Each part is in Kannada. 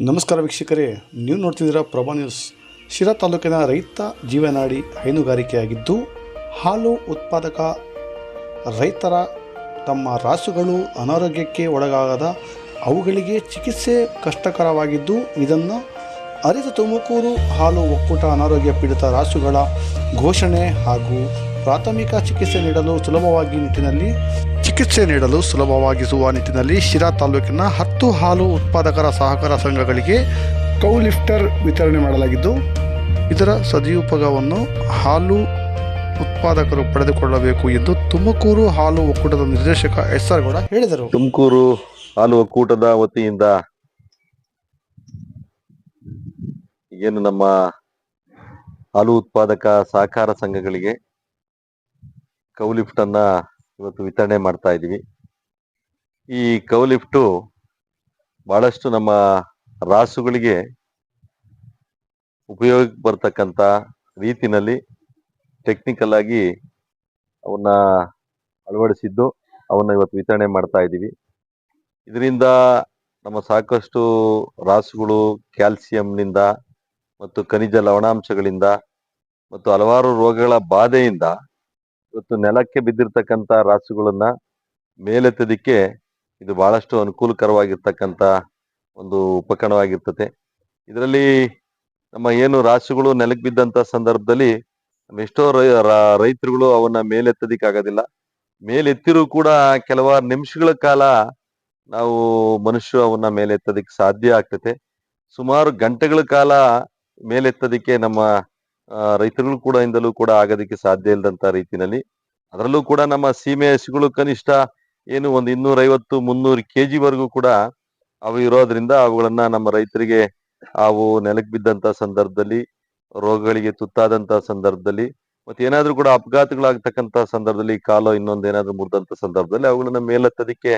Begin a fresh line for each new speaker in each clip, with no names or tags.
ನಮಸ್ಕಾರ ವೀಕ್ಷಕರೇ. ನೀವು ನೋಡ್ತಿದ್ದೀರಾ ಪ್ರಭಾ ನ್ಯೂಸ್. ಶಿರಾ ತಾಲೂಕಿನ ರೈತ ಜೀವನಾಡಿ ಹೈನುಗಾರಿಕೆಯಾಗಿದ್ದು, ಹಾಲು ಉತ್ಪಾದಕ ರೈತರ ತಮ್ಮ ರಾಸುಗಳು ಅನಾರೋಗ್ಯಕ್ಕೆ ಒಳಗಾಗದ ಅವುಗಳಿಗೆ ಚಿಕಿತ್ಸೆ ಕಷ್ಟಕರವಾಗಿದ್ದು, ಇದನ್ನು ಅರಿತ ತುಮಕೂರು ಹಾಲು ಒಕ್ಕೂಟ ಅನಾರೋಗ್ಯ ಪೀಡಿತ ರಾಸುಗಳ ಘೋಷಣೆ ಹಾಗೂ ಪ್ರಾಥಮಿಕ ಚಿಕಿತ್ಸೆ ನೀಡಲು ಸುಲಭವಾಗಿ ನಿಟ್ಟಿನಲ್ಲಿ ಚಿಕಿತ್ಸೆ ನೀಡಲು ಸುಲಭವಾಗಿಸುವ ನಿಟ್ಟಿನಲ್ಲಿ ಶಿರಾ ತಾಲೂಕಿನ ಹತ್ತು ಹಾಲು ಉತ್ಪಾದಕರ ಸಹಕಾರ ಸಂಘಗಳಿಗೆ ಕೌ ಲಿಫ್ಟರ್ ವಿತರಣೆ ಮಾಡಲಾಗಿದ್ದು, ಇದರ ಸದುಪಯೋಗವನ್ನು ಹಾಲು ಉತ್ಪಾದಕರು ಪಡೆದುಕೊಳ್ಳಬೇಕು ಎಂದು ತುಮಕೂರು ಹಾಲು ಒಕ್ಕೂಟದ ನಿರ್ದೇಶಕ ಎಸ್ ಆರ್ ಗೌಡ ಹೇಳಿದರು.
ತುಮಕೂರು ಹಾಲು ಒಕ್ಕೂಟದ ವತಿಯಿಂದ ಏನು ನಮ್ಮ ಹಾಲು ಉತ್ಪಾದಕ ಸಹಕಾರ ಸಂಘಗಳಿಗೆ ಕೌಲಿಫ್ಟ್ ಅನ್ನ ಇವತ್ತು ವಿತರಣೆ ಮಾಡ್ತಾ ಇದ್ದೀವಿ. ಈ ಕೌಲಿಫ್ಟು ಬಹಳಷ್ಟು ನಮ್ಮ ರಾಸುಗಳಿಗೆ ಉಪಯೋಗಕ್ಕೆ ಬರ್ತಕ್ಕಂಥ ರೀತಿನಲ್ಲಿ ಟೆಕ್ನಿಕಲ್ ಆಗಿ ಅವನ್ನ ಅಳವಡಿಸಿದ್ದು ಅವನ್ನ ಇವತ್ತು ವಿತರಣೆ ಮಾಡ್ತಾ ಇದ್ದೀವಿ. ಇದರಿಂದ ನಮ್ಮ ಸಾಕಷ್ಟು ರಾಸುಗಳು ಕ್ಯಾಲ್ಸಿಯಂನಿಂದ ಮತ್ತು ಖನಿಜ ಲವಣಾಂಶಗಳಿಂದ ಮತ್ತು ಹಲವಾರು ರೋಗಗಳ ಬಾಧೆಯಿಂದ ಇವತ್ತು ನೆಲಕ್ಕೆ ಬಿದ್ದಿರ್ತಕ್ಕಂಥ ರಾಸುಗಳನ್ನ ಮೇಲೆತ್ತದಿಕ್ಕೆ ಇದು ಬಹಳಷ್ಟು ಅನುಕೂಲಕರವಾಗಿರ್ತಕ್ಕಂಥ ಒಂದು ಉಪಕರಣವಾಗಿರ್ತದೆ. ಇದರಲ್ಲಿ ನಮ್ಮ ಏನು ರಾಸುಗಳು ನೆಲಕ್ಕೆ ಬಿದ್ದಂತ ಸಂದರ್ಭದಲ್ಲಿ ಎಷ್ಟೋ ರೈತರುಗಳು ಅವನ್ನ ಮೇಲೆತ್ತದಿಕ್ಕೆ ಆಗೋದಿಲ್ಲ. ಮೇಲೆತ್ತಿರೂ ಕೂಡ ಕೆಲವಾರು ನಿಮಿಷಗಳ ಕಾಲ ನಾವು ಮನುಷ್ಯ ಅವನ್ನ ಮೇಲೆತ್ತೋದಿಕ್ ಸಾಧ್ಯ ಆಗ್ತತೆ ಸುಮಾರು ಗಂಟೆಗಳ ಕಾಲ ಮೇಲೆತ್ತೋದಿಕ್ಕೆ ನಮ್ಮ ಆ, ರೈತರುಗಳು ಕೂಡ ಇಂದಲೂ ಕೂಡ ಆಗೋದಕ್ಕೆ ಸಾಧ್ಯ ಇಲ್ಲದಂತ ರೀತಿನಲ್ಲಿ ಅದರಲ್ಲೂ ಕೂಡ ನಮ್ಮ ಸೀಮೆ ಹಸುಗಳು ಕನಿಷ್ಠ ಏನು ಒಂದು ಇನ್ನೂರ ಐವತ್ತು ಮುನ್ನೂರು ಕೆಜಿ ವರೆಗೂ ಕೂಡ ಅವು ಇರೋದ್ರಿಂದ ಅವುಗಳನ್ನ ನಮ್ಮ ರೈತರಿಗೆ ಅವು ನೆಲಕ್ಕೆ ಬಿದ್ದಂತ ಸಂದರ್ಭದಲ್ಲಿ ರೋಗಗಳಿಗೆ ತುತ್ತಾದಂತ ಸಂದರ್ಭದಲ್ಲಿ ಮತ್ತೆ ಏನಾದ್ರೂ ಕೂಡ ಅಪಘಾತಗಳಾಗ್ತಕ್ಕಂತ ಸಂದರ್ಭದಲ್ಲಿ ಕಾಲು ಇನ್ನೊಂದು ಏನಾದ್ರೂ ಮುರಿದಂತ ಸಂದರ್ಭದಲ್ಲಿ ಅವುಗಳನ್ನ ಮೇಲೆತ್ತೋದಕ್ಕೆ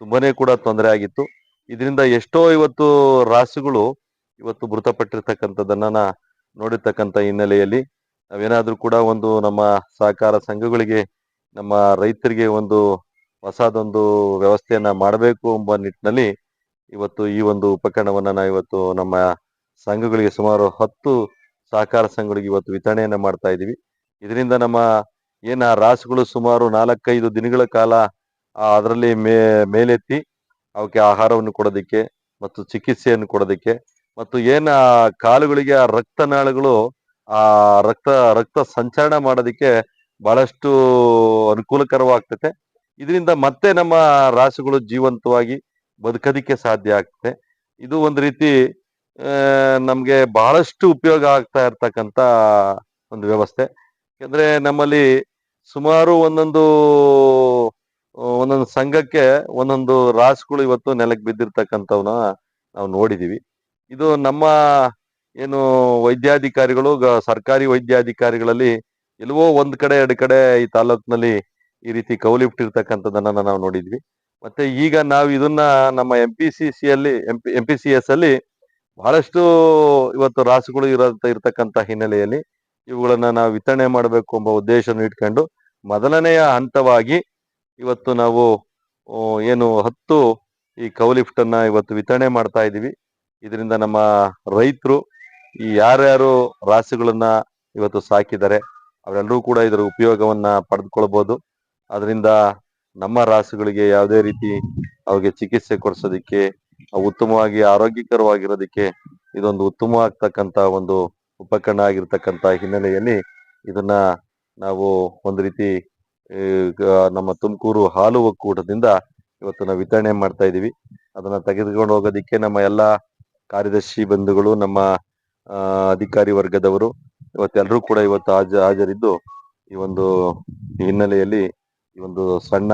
ತುಂಬಾನೇ ಕೂಡ ತೊಂದರೆ ಆಗಿತ್ತು. ಇದರಿಂದ ಎಷ್ಟೋ ಇವತ್ತು ರಾಸುಗಳು ಇವತ್ತು ಮೃತಪಟ್ಟಿರ್ತಕ್ಕಂಥದ್ದನ್ನ ನೋಡಿರ್ತಕ್ಕಂಥ ಹಿನ್ನೆಲೆಯಲ್ಲಿ ನಾವೇನಾದ್ರೂ ಕೂಡ ಒಂದು ನಮ್ಮ ಸಹಕಾರ ಸಂಘಗಳಿಗೆ, ನಮ್ಮ ರೈತರಿಗೆ ಒಂದು ಹೊಸದೊಂದು ವ್ಯವಸ್ಥೆಯನ್ನ ಮಾಡಬೇಕು ಎಂಬ ನಿಟ್ಟಿನಲ್ಲಿ ಇವತ್ತು ಈ ಒಂದು ಉಪಕರಣವನ್ನ ನಾವು ಇವತ್ತು ನಮ್ಮ ಸಂಘಗಳಿಗೆ ಸುಮಾರು ಹತ್ತು ಸಹಕಾರ ಸಂಘಗಳಿಗೆ ಇವತ್ತು ವಿತರಣೆಯನ್ನ ಮಾಡ್ತಾ ಇದ್ದೀವಿ. ಇದರಿಂದ ನಮ್ಮ ಏನ ರಾಸುಗಳು ಸುಮಾರು ನಾಲ್ಕೈದು ದಿನಗಳ ಕಾಲ ಅದರಲ್ಲಿ ಮೇ, ಮೇಲೆತ್ತಿ ಅವಕ್ಕೆ ಆಹಾರವನ್ನು ಕೊಡೋದಕ್ಕೆ ಮತ್ತು ಚಿಕಿತ್ಸೆಯನ್ನು ಕೊಡೋದಕ್ಕೆ ಮತ್ತು ಏನ ಕಾಲುಗಳಿಗೆ ಆ ರಕ್ತನಾಳಗಳು ಆ ರಕ್ತ ರಕ್ತ ಸಂಚರಣ ಮಾಡೋದಕ್ಕೆ ಬಹಳಷ್ಟು ಅನುಕೂಲಕರವಾಗ್ತತೆ. ಇದರಿಂದ ಮತ್ತೆ ನಮ್ಮ ರಾಸುಗಳು ಜೀವಂತವಾಗಿ ಬದುಕೋದಿಕ್ಕೆ ಸಾಧ್ಯ ಆಗ್ತದೆ ಇದು ಒಂದು ರೀತಿ ನಮಗೆ ಬಹಳಷ್ಟು ಉಪಯೋಗ ಆಗ್ತಾ ಇರ್ತಕ್ಕಂತ ಒಂದು ವ್ಯವಸ್ಥೆ. ಯಾಕಂದ್ರೆ ನಮ್ಮಲ್ಲಿ ಸುಮಾರು ಒಂದೊಂದು ಒಂದೊಂದು ಸಂಘಕ್ಕೆ ಒಂದೊಂದು ರಾಸುಗಳು ಇವತ್ತು ನೆಲಕ್ಕೆ ಬಿದ್ದಿರ್ತಕ್ಕಂಥವನ್ನ ನಾವು ನೋಡಿದೀವಿ. ಇದು ನಮ್ಮ ಏನು ವೈದ್ಯಾಧಿಕಾರಿಗಳು ಸರ್ಕಾರಿ ವೈದ್ಯಾಧಿಕಾರಿಗಳಲ್ಲಿ ಎಲ್ಲವೋ ಒಂದ್ ಕಡೆ, ಎರಡು ಕಡೆ ಈ ತಾಲೂಕಿನಲ್ಲಿ ಈ ರೀತಿ ಕೌಲಿಫ್ಟ್ ಇರ್ತಕ್ಕಂಥದ್ದನ್ನ ನಾವು ನೋಡಿದ್ವಿ. ಮತ್ತೆ ಈಗ ನಾವು ಇದನ್ನ ನಮ್ಮ ಎಂ ಪಿ ಸಿ ಸಿ ಅಲ್ಲಿ ಎಂ ಪಿ ಸಿ ಎಸ್ ಅಲ್ಲಿ ಬಹಳಷ್ಟು ಇವತ್ತು ರಾಸುಗಳು ಇರೋ ಇರತಕ್ಕಂತ ಹಿನ್ನೆಲೆಯಲ್ಲಿ ಇವುಗಳನ್ನ ನಾವು ವಿತರಣೆ ಮಾಡಬೇಕು ಎಂಬ ಉದ್ದೇಶವನ್ನು ಇಟ್ಕೊಂಡು ಮೊದಲನೆಯ ಹಂತವಾಗಿ ಇವತ್ತು ನಾವು ಏನು ಹತ್ತು ಈ ಕೌಲಿಫ್ಟ್ ಅನ್ನ ಇವತ್ತು ವಿತರಣೆ ಮಾಡ್ತಾ ಇದೀವಿ ಇದರಿಂದ ನಮ್ಮ ರೈತರು, ಈ ಯಾರ್ಯಾರು ರಾಸುಗಳನ್ನ ಇವತ್ತು ಸಾಕಿದ್ದಾರೆ, ಅವರೆಲ್ಲರೂ ಕೂಡ ಇದರ ಉಪಯೋಗವನ್ನ ಪಡೆದುಕೊಳ್ಬಹುದು ಅದರಿಂದ ನಮ್ಮ ರಾಸುಗಳಿಗೆ ಯಾವುದೇ ರೀತಿ ಅವ್ರಿಗೆ ಚಿಕಿತ್ಸೆ ಕೊಡಿಸೋದಿಕ್ಕೆ, ಉತ್ತಮವಾಗಿ ಆರೋಗ್ಯಕರವಾಗಿರೋದಕ್ಕೆ ಇದೊಂದು ಉತ್ತಮವಾಗ್ತಕ್ಕಂತ ಒಂದು ಉಪಕರಣ ಆಗಿರ್ತಕ್ಕಂತ ಹಿನ್ನೆಲೆಯಲ್ಲಿ ಇದನ್ನ ನಾವು ಒಂದು ರೀತಿ ನಮ್ಮ ತುಮಕೂರು ಹಾಲು ಒಕ್ಕೂಟದಿಂದ ಇವತ್ತು ನಾವು ವಿತರಣೆ ಮಾಡ್ತಾ ಇದೀವಿ. ಅದನ್ನ ತೆಗೆದುಕೊಂಡು ಹೋಗೋದಿಕ್ಕೆ ನಮ್ಮ ಎಲ್ಲಾ ಕಾರ್ಯದರ್ಶಿ ಬಂಧುಗಳು, ನಮ್ಮ ಅಧಿಕಾರಿ ವರ್ಗದವರು ಇವತ್ತೆಲ್ಲರೂ ಕೂಡ ಇವತ್ತು ಹಾಜ, ಹಾಜರಿದ್ದು ಈ ಒಂದು ಹಿನ್ನೆಲೆಯಲ್ಲಿ ಈ ಒಂದು ಸಣ್ಣ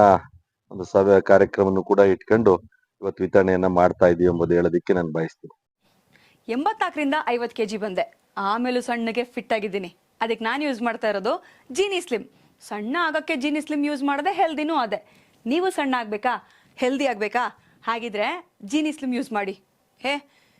ಒಂದು ಸಭೆ ಕಾರ್ಯಕ್ರಮವನ್ನು ಕೂಡ ಇಟ್ಕೊಂಡು ಇವತ್ತು ವಿತರಣೆಯನ್ನ ಮಾಡ್ತಾ ಇದೀವಿ ಎಂಬುದು ಹೇಳೋದಿಕ್ಕೆ ನಾನು ಬಯಸ್ತೀನಿ.
ಎಂಬತ್ನಾಲ್ಕರಿಂದ ಐವತ್ತು ಕೆ ಜಿ ಬಂದೆ. ಆಮೇಲೂ ಸಣ್ಣಗೆ ಫಿಟ್ ಆಗಿದ್ದೀನಿ. ಅದಕ್ಕೆ ನಾನು ಯೂಸ್ ಮಾಡ್ತಾ ಇರೋದು ಜೀನಿ ಸ್ಲಿಮ್ ಸಣ್ಣ ಆಗೋಕ್ಕೆ ಜೀನಿ ಸ್ಲಿಮ್ ಯೂಸ್ ಮಾಡದೆ ಹೆಲ್ದಿನೂ ಅದೇ. ನೀವು ಸಣ್ಣ ಆಗಬೇಕಾ? ಹೆಲ್ದಿ ಆಗಬೇಕಾ? ಹಾಗಿದ್ರೆ ಜೀನಿ ಸ್ಲಿಮ್ ಯೂಸ್ ಮಾಡಿ. ಹೇ